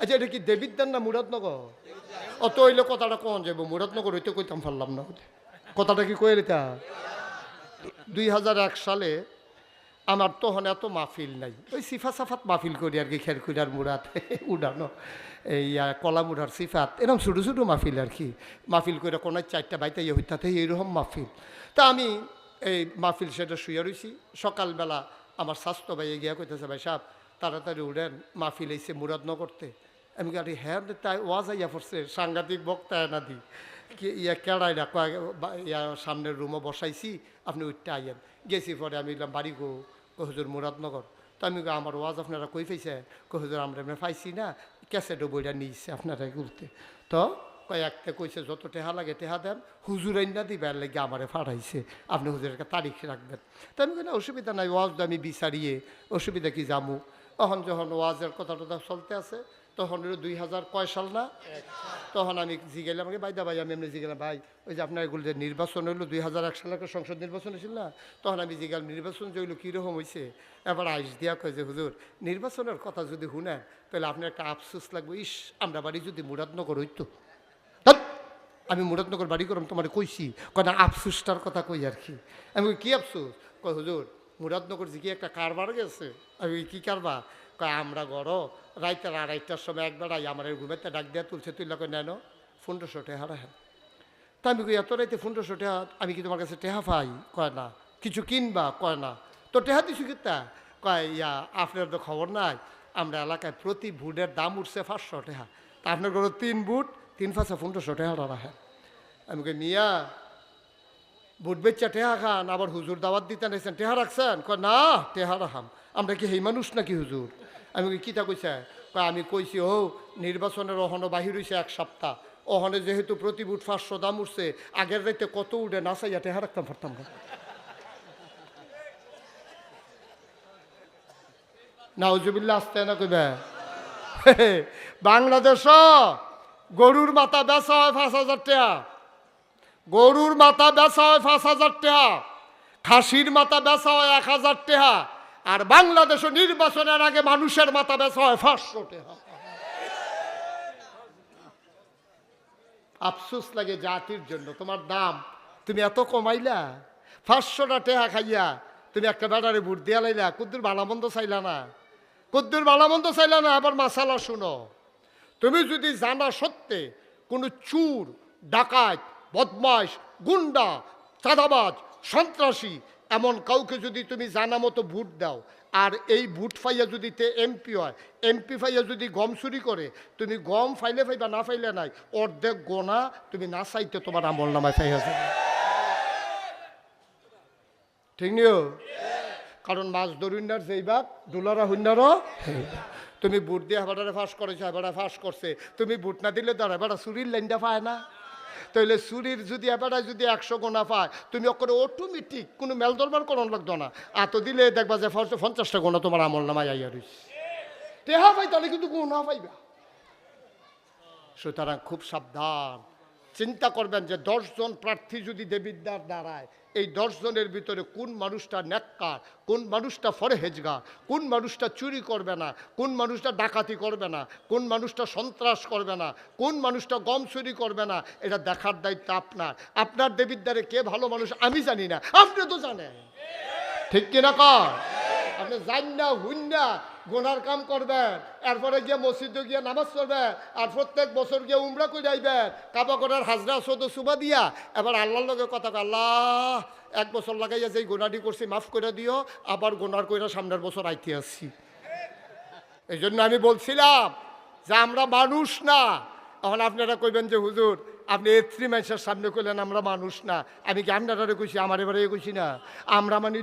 আচ্ছা এটা কি দেবিদ্যার না মুরাদনগর? অত হইলে কথাটা কন যাব মুরাদনগর হইতে কইতাম পারলাম না কথাটা কি কয়ে রিতা দুই হাজার এক সালে আমার তখন এত মাহফিল নাই। ওই সিফা সাফাত মাহফিল করি আর কি খেরকুড়ার মুরাদ উড়ানো এই আহ, কলা মুড়ার সিফাত এরকম ছোটো ছোটো মাহফিল আর কি। মাহফিল করে কোনো চারটা বাইতে ইয়ে হইতাতে এইরকম মাহফিল। তা আমি এই মাহফিল সেটা শুয়ে রয়েছি সকালবেলা আমার স্বাস্থ্য ভাই গিয়া কইতেছে ভাই সাহেব তাড়াতাড়ি উড়েন মাহফিল এইসে মুরাদ ন করতে আমি গাড়ি হ্যাঁ তাই ওয়াজ আইয়া পড়ছে, সাংঘাতিক বক্তা না দি। কি ইয়া কেড়াই না ইয়া সামনের রুমে বসাইছি, আপনি উঠতে আইয়েন। গেছি পরে আমি বললাম, বাড়ি গো কো হুজুর মুরাদনগর? তো আমি আমার ওয়াজ আপনারা কই পাইছে? কো হুজুর আমরা এমনি পাইছি না, ক্যাসেটও বইটা নিয়েছে আপনারা ঘুরতে তো কয়েকটা কইছে, যত টেহা লাগে টেহা দেন, হুজুর আইনা দিবার লাগে আমারে ফাড়াইছে। আপনি হুজুরের তারিখ রাখবেন। তো আমি অসুবিধা নাই, ওয়াজ আমি বিচারিয়ে, অসুবিধা কি জামু? তখন যখন ওয়াজের কথা টথা চলতে আছে, তখন হলো দুই হাজার কয় সাল না? তখন আমি জিগেলাম আমাকে ভাই দা ভাই, আমি এমনি জিগেলাম ভাই, ওই যে আপনার এগুলো যে নির্বাচন হইল দুই হাজার এক সালে সংসদ নির্বাচন হয়েছিল না? তখন আমি জিগাল নির্বাচন যে হইল কীরকম হয়েছে এবার আইস দিয়া কয় যে, হুজুর, নির্বাচনের কথা যদি শুনেন, তাহলে আপনার একটা আফসোস লাগবে। ইস, আমরা বাড়ি যদি মুরাদনগর হইতো। আমি মুরাদনগর বাড়ি করলাম তোমার কইছি। কয় না, আফসোসটার কথা কই আর কি? আমি কি আফসোস? কয়, হুজুর মুরাদনগর কি একটা কারবার গেছে। আমি কি কারবার? কয়, আমরা গড়। রাইতের আড়াইটার সময় একবার আই আমার ঘুমেতে ডাক দিয়া তুলছে তুই লোকে নেন, পনেরোশো টেহা রাখেন। তা আমি কই, এত রাইতে পনেরোশো টেহা, আমি কি তোমার কাছে টেহা পাই? কয়, না, কিছু কিনবা? কয়, না। তো টেহা দিছু কিতা? কয়, ইয়া, আপনার তো খবর নাই। আমরা এলাকায় প্রতি বুটের দাম উঠছে পাঁচশো টেহা। তা আপনার ঘরে তিন বুট, তিন পাঁচশো পনেরোশো টেহা রাখেন। আমি কই, মিয়া বুট বেচা টেহা খান, আবার হুজুর দাওয়াত দিতে নাইছেন টেহা রাখছেন? কয়, না, টেহা রাখাম। আমরা কি সেই মানুষ নাকি হুজুর? আমি কিতা কইছে? আমি কইছি, ও, নির্বাচনের অহনো বাহির হইছে এক সপ্তাহ। অহনে যেহেতু প্রতি বুট পাঁচশো দাম উঠছে, আগের রাইতে কত উঠে নাচাইয়া টেহা রাখতাম, পারতাম না। নাউজুবিল্লা আসতে না কইবে বাংলাদেশ গরুর মাথা বেচা হয় পাঁচ হাজার টাকা গরুর মাথা বেচা হয় পাঁচ হাজার টাকা, খাসির মাথা বেচা হয় এক হাজার টাকা, আর বাংলাদেশ নির্বাচনের আগে মানুষের মাথা বেচা হয় পাঁচশো টাকা। আফসোস লাগে জাতির জন্য, তোমার দাম, তুমি এত কমাইলা পাঁচশোটা টেহা খাইয়া তুমি একটা বেড়ারে বুট দিয়া লাইলা, কুদ্দুর ভালামন্দ চাইলা না। কুদ্দুর ভালামন্দ চাইলা না, আবার মাসালা শুনো। তুমি যদি জানা সত্ত্বে কোনো চুর, ডাকাত বদমাস গুন্ডা, চাঁদাবাজ, সন্ত্রাসী, এমন কাউকে যদি তুমি জানা মতো ভোট দাও, আর এই ভোট ফাইয়া যদি তে এমপি হয়, এমপি ফাইয়া যদি গম চুরি করে, তুমি গম ফাইলে ফাইবা, না ফাইলে নাই, অর্ধেক গোনা তুমি না চাইতে তোমার আমল নামায় ফাইয়া যাবে। ঠিক নিও? কারণ মাছ ধরুন্নার যেই বাপ, দুলারা হুন্নারও তুমি বুট দিয়ে হেবাটারে ফাঁস করেছ হেবাটা ফাঁস করছে। তুমি বুট না দিলে ধর হেবাটা চুরির লাইনটা পায় না। তাহলে চুরির যদি এবারে যদি একশো গোনা পায়, তুমি অকরে অটোমেটিক কোনো মেল দরবার করন লাগতো না। এত দিলে দেখবা যে পঞ্চাশটা গোনা তোমার আমল নামায় আইয়া রইস টেহা পাই তাহলে কিন্তু গোনা পাইবা। সুতরাং খুব সাবধান। চিন্তা করবেন যে দশজন প্রার্থী যদি দেবিদ্যার দাঁড়ায়, এই দশজনের ভিতরে কোন মানুষটা নেককার কোন মানুষটা ফরহেজগার, কোন মানুষটা চুরি করবে না, কোন মানুষটা ডাকাতি করবে না, কোন মানুষটা সন্ত্রাস করবে না, কোন মানুষটা গম চুরি করবে না, এটা দেখার দায়িত্ব আপনার। আপনার দেবিদ্যারে কে ভালো মানুষ আমি জানি না। আপনি তো জানেন। ঠিক কিনা কর আপনি যান না হুন না গোনার কাম করবেন এরপরে গিয়ে মসজিদে গিয়ে নামাজ পড়বেন আর প্রত্যেক বছর গিয়ে উমরা করে যাইবেন কাবা করার হাজরা সদ সুবা দিয়া, এবার আল্লাহর লগে কথা আল্লাহ, এক বছর লাগাইয়া যেই গোনাটি করছি, মাফ করে দিও, আবার গোনার কইরা সামনের বছর আইতে আসছি। এই জন্য আমি বলছিলাম যে আমরা মানুষ না। এখন আপনারা কইবেন যে, হুজুর, আপনি এত্রি মানুষের সামনে কইলেন আমরা মানুষ না। আমি কি আপনারা কইছি, আমার এবারে কইছি না? আমরা মানে